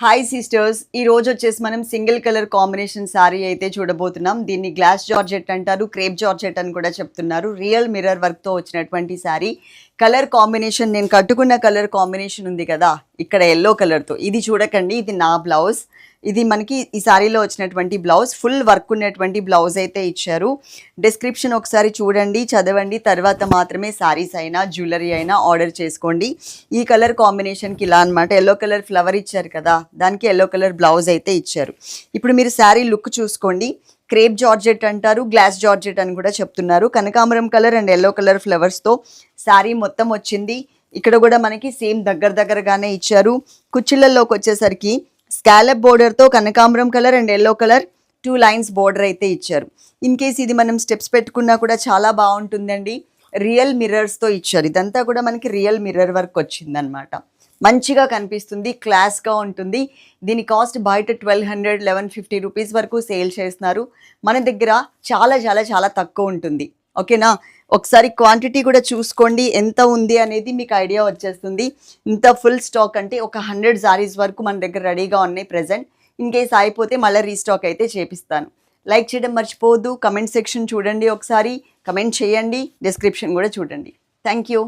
Hi sisters ఈ రోజు వచ్చేసి మనం సింగిల్ కలర్ కాంబినేషన్ శారీ అయితే చూడబోతున్నాం. దీన్ని గ్లాస్ జార్జెట్ అంటారు క్రేప్ జార్జెట్ అని కూడా చెప్తున్నారు. రియల్ మిర్రర్ వర్క్తో వచ్చినటువంటి శారీ కలర్ కాంబినేషన్ నేను కట్టుకున్న కలర్ కాంబినేషన్ ఉంది కదా ఇక్కడ ఎల్లో కలర్తో ఇది చూడకండి ఇది నా బ్లౌజ్ ఇది మనకి ఈ శారీలో వచ్చినటువంటి బ్లౌజ్ ఫుల్ వర్క్ ఉన్నటువంటి బ్లౌజ్ అయితే ఇచ్చారు. డిస్క్రిప్షన్ ఒకసారి చూడండి చదవండి. తర్వాత మాత్రమే శారీస్ అయినా జ్యువెలరీ అయినా ఆర్డర్ చేసుకోండి. ఈ కలర్ కాంబినేషన్కి ఇలా అనమాట ఎల్లో కలర్ ఫ్లవర్ ఇచ్చారు కదా దానికి ఎల్లో కలర్ బ్లౌజ్ అయితే ఇచ్చారు. ఇప్పుడు మీరు శారీ లుక్ చూసుకోండి. క్రేప్ జార్జెట్ అంటారు గ్లాస్ జార్జెట్ అని కూడా చెప్తున్నారు. కనకాంబరం కలర్ అండ్ ఎల్లో కలర్ ఫ్లవర్స్తో శారీ మొత్తం వచ్చింది. ఇక్కడ కూడా మనకి సేమ్ దగ్గర దగ్గరగానే ఇచ్చారు. కుచ్చిళ్ళల్లోకి వచ్చేసరికి స్కాలప్ బోర్డర్తో కనకాంబరం colour and yellow colour two lines border అయితే ఇచ్చారు. ఇన్ కేస్ ఇది మనం స్టెప్స్ పెట్టుకున్నా కూడా చాలా బాగుంటుందండి. రియల్ మిర్రర్స్తో ఇచ్చారు. ఇదంతా కూడా మనకి రియల్ మిర్రర్ వర్క్ వచ్చిందనమాట మంచిగా కనిపిస్తుంది క్లాస్గా ఉంటుంది. దీని కాస్ట్ బయట twelve hundred eleven fifty rupees వరకు సేల్ చేస్తున్నారు. మన దగ్గర చాలా చాలా చాలా తక్కువ ఉంటుంది. ఓకేనా? ఒకసారి క్వాంటిటీ కూడా చూసుకోండి ఎంత ఉంది అనేది మీకు ఐడియా వచ్చేస్తుంది. ఇంత ఫుల్ స్టాక్ అంటే ఒక హండ్రెడ్ సారీస్ వరకు మన దగ్గర రెడీగా ఉన్నాయి ప్రజెంట్. ఇన్ కేస్ అయిపోతే మళ్ళీ రీస్టాక్ అయితే చేపిస్తాను. లైక్ చేయడం మర్చిపోవద్దు కమెంట్ సెక్షన్ చూడండి ఒకసారి. కమెంట్ చేయండి డిస్క్రిప్షన్ కూడా చూడండి. Thank you.